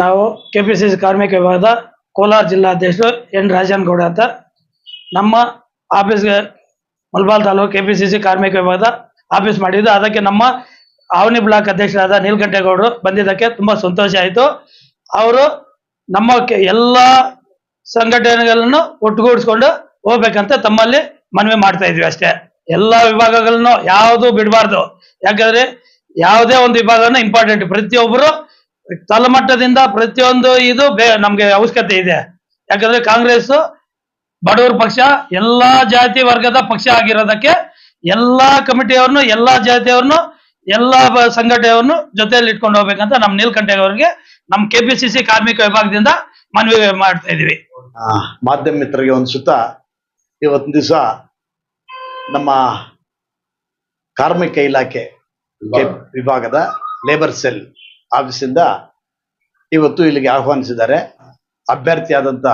ನಾವು K P C C ಕಾರ್ಮಿಕ ವಿಭಾಗದ ಕೋಲಾರ ಜಿಲ್ಲಾಧ್ಯಕ್ಷರು ಎನ್ ರಾಜನಗೌಡ ಅಂತ. ನಮ್ಮ ಆಫೀಸ್ಗೆ ಮಲ್ಬಾಲ್ ತಾಲೂಕು ಕೆ ಪಿ ಸಿ ಸಿ ಕಾರ್ಮಿಕ ವಿಭಾಗದ ಆಫೀಸ್ ಮಾಡಿದ್ದು. ಅದಕ್ಕೆ ನಮ್ಮ ಆವನಿ ಬ್ಲಾಕ್ ಅಧ್ಯಕ್ಷರಾದ ನೀಲಕಂಠೇಗೌಡರು ಬಂದಿದ್ದಕ್ಕೆ ತುಂಬಾ ಸಂತೋಷ ಆಯಿತು. ಅವರು ನಮ್ಮ ಎಲ್ಲ ಸಂಘಟನೆಗಳನ್ನು ಒಟ್ಟುಗೂಡಿಸ್ಕೊಂಡು ಹೋಗ್ಬೇಕಂತ ತಮ್ಮಲ್ಲಿ ಮನವಿ ಮಾಡ್ತಾ ಇದ್ವಿ ಅಷ್ಟೇ. ಎಲ್ಲ ವಿಭಾಗಗಳನ್ನು ಯಾವುದು ಬಿಡಬಾರ್ದು. ಯಾಕಂದ್ರೆ ಯಾವುದೇ ಒಂದು ವಿಭಾಗನ ಇಂಪಾರ್ಟೆಂಟ್ ಪ್ರತಿಯೊಬ್ಬರು ತಳಮಟ್ಟದಿಂದ ಪ್ರತಿಯೊಂದು ಇದು ಬೇ ನಮ್ಗೆ ಅವಶ್ಯಕತೆ ಇದೆ. ಯಾಕಂದ್ರೆ ಕಾಂಗ್ರೆಸ್ ಬಡವರ ಪಕ್ಷ ಎಲ್ಲಾ ಜಾತಿ ವರ್ಗದ ಪಕ್ಷ ಆಗಿರೋದಕ್ಕೆ ಎಲ್ಲಾ ಕಮಿಟಿಯವ್ರನ್ನು ಎಲ್ಲಾ ಜಾತಿಯವ್ರನ್ನು ಎಲ್ಲಾ ಸಂಘಟನೆಯವ್ರನ್ನು ಜೊತೆಯಲ್ಲಿ ಇಟ್ಕೊಂಡು ಹೋಗ್ಬೇಕಂತ ನಮ್ ನೀಲ್ಕಂಠೇಗೌರಿಗೆ ನಮ್ ಕೆಪಿಸಿಸಿ ಕಾರ್ಮಿಕ ವಿಭಾಗದಿಂದ ಮನವಿ ಮಾಡ್ತಾ ಇದೀವಿ ಆ, ಮಾಧ್ಯಮ ಮಿತ್ರರಿಗೆ ಒಂದು ಸುತ್ತ ಇವತ್ತಿನ ದಿವಸ ನಮ್ಮ ಕಾರ್ಮಿಕ ಇಲಾಖೆ ವಿಭಾಗದ ಲೇಬರ್ ಸೆಲ್ ಆಫೀಸಿಂದ ಇವತ್ತು ಇಲ್ಲಿಗೆ ಆಹ್ವಾನಿಸಿದ್ದಾರೆ. ಅಭ್ಯರ್ಥಿಯಾದಂತ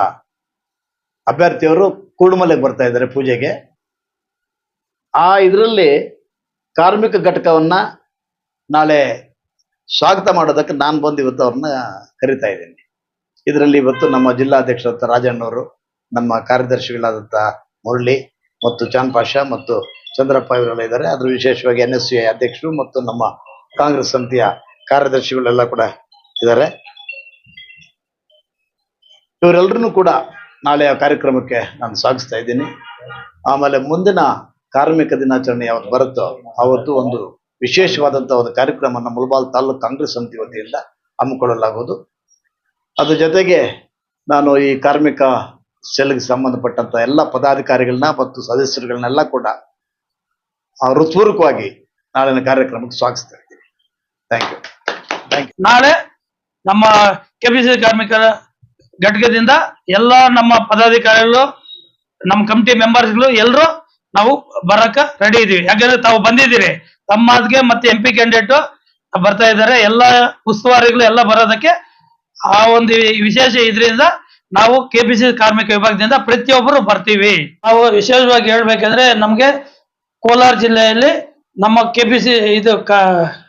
ಅಭ್ಯರ್ಥಿಯವರು ಕೂಡುಮಲೆಗೆ ಬರ್ತಾ ಇದ್ದಾರೆ ಪೂಜೆಗೆ. ಆ ಇದರಲ್ಲಿ ಕಾರ್ಮಿಕ ಘಟಕವನ್ನ ನಾಳೆ ಸ್ವಾಗತ ಮಾಡೋದಕ್ಕೆ ನಾನು ಬಂದು ಇವತ್ತು ಅವ್ರನ್ನ ಕರಿತಾ ಇದ್ದೀನಿ. ಇದರಲ್ಲಿ ಇವತ್ತು ನಮ್ಮ ಜಿಲ್ಲಾಧ್ಯಕ್ಷರಾದ ರಾಜಣ್ಣವರು, ನಮ್ಮ ಕಾರ್ಯದರ್ಶಿಗಳಾದಂಥ ಮುರಳಿ ಮತ್ತು ಚಾನ್ ಮತ್ತು ಚಂದ್ರಪ್ಪ ಇವರೆಲ್ಲ ಇದ್ದಾರೆ. ಅದ್ರ ವಿಶೇಷವಾಗಿ ಎನ್ ಎಸ್ ಸಿ ಅಧ್ಯಕ್ಷರು ಮತ್ತು ನಮ್ಮ ಕಾಂಗ್ರೆಸ್ ಸಮಿತಿಯ ಕಾರ್ಯದರ್ಶಿಗಳೆಲ್ಲ ಕೂಡ ಇದ್ದಾರೆ. ಇವರೆಲ್ಲರೂ ಕೂಡ ನಾಳೆ ಆ ಕಾರ್ಯಕ್ರಮಕ್ಕೆ ನಾನು ಸ್ವಾಗತಿಸ್ತಾ ಇದ್ದೀನಿ. ಆಮೇಲೆ ಮುಂದಿನ ಕಾರ್ಮಿಕ ದಿನಾಚರಣೆ ಯಾವತ್ತು ಬರುತ್ತೋ ಅವತ್ತು ಒಂದು ವಿಶೇಷವಾದಂಥ ಒಂದು ಕಾರ್ಯಕ್ರಮನ ಮುಲ್ಬಾಲ್ ತಾಲೂಕು ಕಾಂಗ್ರೆಸ್ ಸಮಿತಿ ವತಿಯಿಂದ ಹಮ್ಮಿಕೊಳ್ಳಲಾಗುವುದು. ಅದ್ರ ಜೊತೆಗೆ ನಾನು ಈ ಕಾರ್ಮಿಕ ಸೆಲ್ಗೆ ಸಂಬಂಧಪಟ್ಟಂತ ಎಲ್ಲ ಪದಾಧಿಕಾರಿಗಳನ್ನ ಮತ್ತು ಸದಸ್ಯರುಗಳನ್ನೆಲ್ಲ ಕೂಡ ಹೃತ್ಪೂರ್ವಕವಾಗಿ ನಾಳಿನ ಕಾರ್ಯಕ್ರಮಕ್ಕೆ ಸ್ವಾಗತಿಸ್ತಾ ಇದ್ದೀನಿ ಥ್ಯಾಂಕ್ ಯು ಥ್ಯಾಂಕ್ ಯು ನಾಳೆ ನಮ್ಮ ಕೆಪಿಸಿಸಿ ಕಾರ್ಮಿಕರ ಘಟಕದಿಂದ ಎಲ್ಲ ನಮ್ಮ ಪದಾಧಿಕಾರಿಗಳು, ನಮ್ಮ ಕಮಿಟಿ ಮೆಂಬರ್ಸ್ಗಳು ಎಲ್ಲರೂ ನಾವು ಬರಕ ರೆಡಿ ಇದೀವಿ. ಯಾಕಂದ್ರೆ ತಾವು ಬಂದಿದ್ದೀರಿ. ತಮ್ಮದ್ಗೆ ಮತ್ತೆ ಎಂ ಪಿ ಕ್ಯಾಂಡಿಡೇಟ್ ಬರ್ತಾ ಇದ್ದಾರೆ. ಎಲ್ಲ ಉಸ್ತುವಾರಿಗಳು ಎಲ್ಲ ಬರೋದಕ್ಕೆ ಆ ಒಂದು ವಿಶೇಷ ಇದರಿಂದ ನಾವು ಕೆಪಿಸಿ ಕಾರ್ಮಿಕ ವಿಭಾಗದಿಂದ ಪ್ರತಿಯೊಬ್ಬರು ಬರ್ತೀವಿ. ನಾವು ವಿಶೇಷವಾಗಿ ಹೇಳ್ಬೇಕಂದ್ರೆ ನಮ್ಗೆ ಕೋಲಾರ ಜಿಲ್ಲೆಯಲ್ಲಿ ನಮ್ಮ ಕೆಪಿಸಿ ಇದು ಕಾ-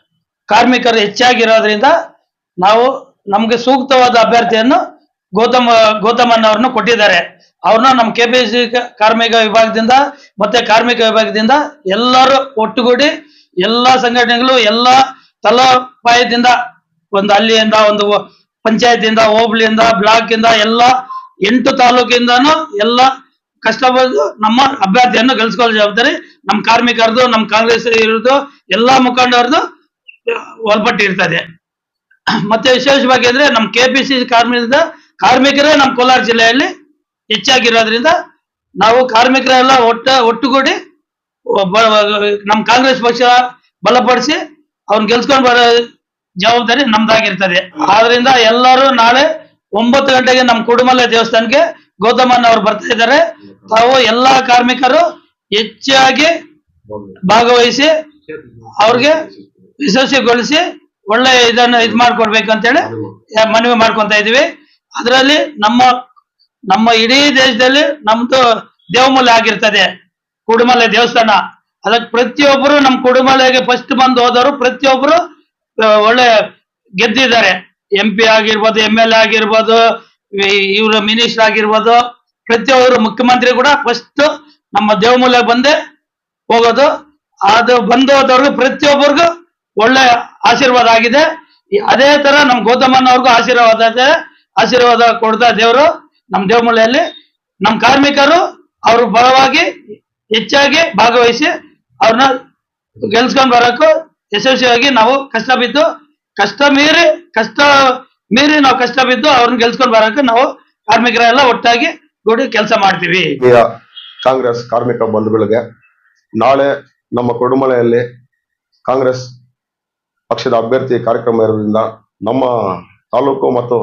ಕಾರ್ಮಿಕರು ಹೆಚ್ಚಾಗಿರೋದ್ರಿಂದ ನಾವು ನಮ್ಗೆ ಸೂಕ್ತವಾದ ಅಭ್ಯರ್ಥಿಯನ್ನು ಗೌತಮ್ ಗೌತಮನ್ ಕೊಟ್ಟಿದ್ದಾರೆ. ಅವ್ರನ್ನ ನಮ್ಮ ಸಿ ಕಾರ್ಮಿಕ ವಿಭಾಗದಿಂದ ಮತ್ತೆ ಕಾರ್ಮಿಕ ವಿಭಾಗದಿಂದ ಎಲ್ಲರೂ ಒಟ್ಟುಗೂಡಿ ಎಲ್ಲಾ ಸಂಘಟನೆಗಳು ಎಲ್ಲಾ ತಲಪಾಯದಿಂದ ಒಂದು ಹಳ್ಳಿಯಿಂದ, ಒಂದು ಪಂಚಾಯತಿಯಿಂದ, ಹೋಬಳಿಯಿಂದ ಬ್ಲಾಕ್ ಇಂದ ಎಲ್ಲ ಎಂಟು ತಾಲೂಕಿಂದನೂ ಎಲ್ಲ ಕಷ್ಟಪಟ್ಟು ನಮ್ಮ ಅಭ್ಯರ್ಥಿಯನ್ನು ಗೆಲ್ಸ್ಕೊಳ್ಳೋ ಜವಾಬ್ದಾರಿ ನಮ್ಮ ಕಾರ್ಮಿಕರದು ನಮ್ಮ ಕಾಂಗ್ರೆಸ್ ಇರೋದು ಎಲ್ಲಾ ಮುಖಂಡರದು ಒಳಪಟ್ಟಿರ್ತದೆ ಮತ್ತೆ ವಿಶೇಷವಾಗಿ ಅಂದ್ರೆ ನಮ್ಮ ಸಿ ಕಾರ್ಮಿಕ ಕಾರ್ಮಿಕರೇ ನಮ್ಮ ಕೋಲಾರ ಜಿಲ್ಲೆಯಲ್ಲಿ ಹೆಚ್ಚಾಗಿರೋದ್ರಿಂದ ನಾವು ಕಾರ್ಮಿಕರೆಲ್ಲ ಒಟ್ಟ ಒಟ್ಟುಗೂಡಿ ನಮ್ಮ ಕಾಂಗ್ರೆಸ್ ಪಕ್ಷ ಬಲಪಡಿಸಿ ಅವ್ರನ್ನ ಗೆಲ್ಸ್ಕೊಂಡು ಬರೋ ಜವಾಬ್ದಾರಿ ನಮ್ದಾಗಿರ್ತದೆ. ಆದ್ರಿಂದ ಎಲ್ಲರೂ ನಾಳೆ ಒಂಬತ್ತು ಗಂಟೆಗೆ ನಮ್ಮ ಕುಡುಮಲೆ ದೇವಸ್ಥಾನಕ್ಕೆ ಗೌತಮನ್ ಅವ್ರು ಬರ್ತಾ ಇದ್ದಾರೆ. ತಾವು ಎಲ್ಲಾ ಕಾರ್ಮಿಕರು ಹೆಚ್ಚಾಗಿ ಭಾಗವಹಿಸಿ ಅವ್ರಿಗೆ ಯಶಸ್ವಿಗೊಳಿಸಿ ಒಳ್ಳೆ ಇದನ್ನ ಇದ್ ಮಾಡ್ಕೊಡ್ಬೇಕು ಅಂತೇಳಿ ಮನವಿ ಮಾಡ್ಕೊಂತ ಇದೀವಿ. ಅದರಲ್ಲಿ ನಮ್ಮ ನಮ್ಮ ಇಡೀ ದೇಶದಲ್ಲಿ ನಮ್ದು ದೇವಮೂಲೆ ಆಗಿರ್ತದೆ. ಕುಡುಮಲೆ ದೇವಸ್ಥಾನ. ಅದಕ್ಕೆ ಪ್ರತಿಯೊಬ್ಬರು ನಮ್ಮ ಕುಡುಮಲೆಗೆ ಫಸ್ಟ್ ಬಂದು ಹೋದವರು ಪ್ರತಿಯೊಬ್ಬರು ಒಳ್ಳೆ ಗೆದ್ದಿದ್ದಾರೆ. ಎಂ ಪಿ ಆಗಿರ್ಬೋದು ಎಂ ಎಲ್ ಎ ಆಗಿರ್ಬೋದು ಇವರು ಮಿನಿಸ್ಟರ್ ಆಗಿರ್ಬೋದು ಪ್ರತಿಯೊಬ್ಬರು ಮುಖ್ಯಮಂತ್ರಿ ಕೂಡ ಫಸ್ಟ್ ನಮ್ಮ ದೇವಮೂಲೆ ಬಂದೆ ಹೋಗೋದು. ಅದು ಬಂದು ಹೋದವ್ರಿಗೂ ಪ್ರತಿಯೊಬ್ಬರಿಗೂ ಒಳ್ಳೆ ಆಶೀರ್ವಾದ ಆಗಿದೆ. ಅದೇ ತರ ನಮ್ ಗೌತಮನವ್ರಿಗೂ ಆಶೀರ್ವಾದ ಆಶೀರ್ವಾದ ಕೊಡ್ತಾ ದೇವರು ನಮ್ ದೇವಮೂಲೆಯಲ್ಲಿ. ನಮ್ ಕಾರ್ಮಿಕರು ಅವ್ರ ಬಲವಾಗಿ ಹೆಚ್ಚಾಗಿ ಭಾಗವಹಿಸಿ ಅವ್ರನ್ನ ಗೆಲ್ಸ್ಕೊಂಡ್ ಬರೋಕು ಯಶಸ್ವಿಯಾಗಿ ನಾವು ಕಷ್ಟ ಬಿದ್ದು, ಕಷ್ಟ ಮೀರಿ ಕಷ್ಟ ಮೀರಿ ನಾವು ಕಷ್ಟ ಬಿದ್ದು ಅವ್ರನ್ನ ಗೆಲ್ಸ್ಕೊಂಡ್ ಬರೋಕು ನಾವು ಕಾರ್ಮಿಕರೆಲ್ಲ ಒಟ್ಟಾಗಿ ಕೂಡಿ ಕೆಲಸ ಮಾಡ್ತೀವಿ. ಕಾಂಗ್ರೆಸ್ ಕಾರ್ಮಿಕ ಬಂಧುಗಳಿಗೆ ನಾಳೆ ನಮ್ಮ ಕೊಡುಮಲೆಯಲ್ಲಿ ಕಾಂಗ್ರೆಸ್ ಪಕ್ಷದ ಅಭ್ಯರ್ಥಿ ಕಾರ್ಯಕ್ರಮ ಇರೋದ್ರಿಂದ ನಮ್ಮ ತಾಲೂಕು ಮತ್ತು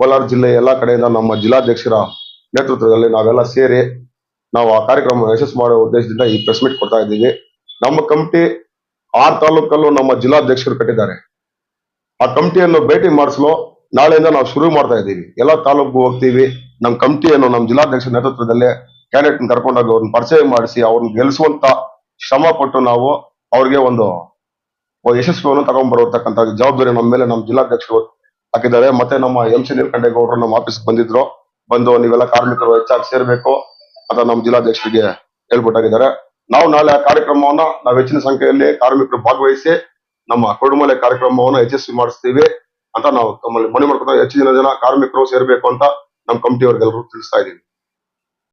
ಕೋಲಾರ ಜಿಲ್ಲೆ ಎಲ್ಲ ಕಡೆಯಿಂದ ನಮ್ಮ ಜಿಲ್ಲಾಧ್ಯಕ್ಷರ ನೇತೃತ್ವದಲ್ಲಿ ನಾವೆಲ್ಲ ಸೇರಿ ನಾವು ಆ ಕಾರ್ಯಕ್ರಮ ಯಶಸ್ಸು ಮಾಡುವ ಉದ್ದೇಶದಿಂದ ಈ ಪ್ರೆಸ್ ಮೀಟ್ ಕೊಡ್ತಾ ಇದ್ದೀವಿ. ನಮ್ಮ ಕಮಿಟಿ ಆ ತಾಲೂಕಲ್ಲೂ ನಮ್ಮ ಜಿಲ್ಲಾಧ್ಯಕ್ಷರು ಕಟ್ಟಿದ್ದಾರೆ. ಆ ಕಮಿಟಿಯನ್ನು ಭೇಟಿ ಮಾಡಿಸಲು ನಾಳೆಯಿಂದ ನಾವು ಶುರು ಮಾಡ್ತಾ ಇದ್ದೀವಿ. ಎಲ್ಲ ತಾಲೂಕು ಹೋಗ್ತೀವಿ. ನಮ್ಮ ಕಮಿಟಿಯನ್ನು ನಮ್ಮ ಜಿಲ್ಲಾಧ್ಯಕ್ಷರ ನೇತೃತ್ವದಲ್ಲಿ ಕ್ಯಾಂಡಿಡೇಟ್ ಕರ್ಕೊಂಡೋಗಿ ಅವ್ರನ್ನ ಪರಿಚಯ ಮಾಡಿಸಿ ಅವ್ರನ್ನ ಗೆಲ್ಲಿಸುವಂತ ಶ್ರಮ ಪಟ್ಟು ನಾವು ಅವ್ರಿಗೆ ಒಂದು ಒಂದು ಯಶಸ್ವಿಯನ್ನು ತಗೊಂಡ್ ಬರತಕ್ಕಂತ ಜವಾಬ್ದಾರಿ ನಮ್ಮ ಮೇಲೆ ನಮ್ಮ ಜಿಲ್ಲಾಧ್ಯಕ್ಷರು ಹಾಕಿದ್ದಾರೆ. ಮತ್ತೆ ನಮ್ಮ ಎಂ ಸಿ ನೀಲಕಂಠೇಗೌಡರು ನಮ್ಮ ಆಫೀಸ್ ಬಂದಿದ್ರು. ಬಂದು ನೀವೆಲ್ಲ ಕಾರ್ಮಿಕರು ಹೆಚ್ಚಾಗಿ ಸೇರ್ಬೇಕು ಅಂತ ನಮ್ಮ ಜಿಲ್ಲಾಧ್ಯಕ್ಷರಿಗೆ ಹೇಳ್ಬಿಟ್ಟಾಗಿದ್ದಾರೆ ನಾವು ನಾಳೆ ಆ ಕಾರ್ಯಕ್ರಮವನ್ನ ನಾವು ಹೆಚ್ಚಿನ ಸಂಖ್ಯೆಯಲ್ಲಿ ಕಾರ್ಮಿಕರು ಭಾಗವಹಿಸಿ ನಮ್ಮ ಕೊಡುಮಲೆ ಕಾರ್ಯಕ್ರಮವನ್ನು ಯಶಸ್ವಿ ಮಾಡಿಸ್ತೀವಿ ಅಂತ ನಾವು ತಮ್ಮಲ್ಲಿ ಮನೆ ಮಾಡ್ಕೊಂಡು ಹೆಚ್ಚಿನ ಜನ ಕಾರ್ಮಿಕರು ಸೇರ್ಬೇಕು ಅಂತ ನಮ್ಮ ಕಮಿಟಿಯವ್ರಿಗೆಲ್ಲರೂ ತಿಳಿಸ್ತಾ ಇದೀವಿ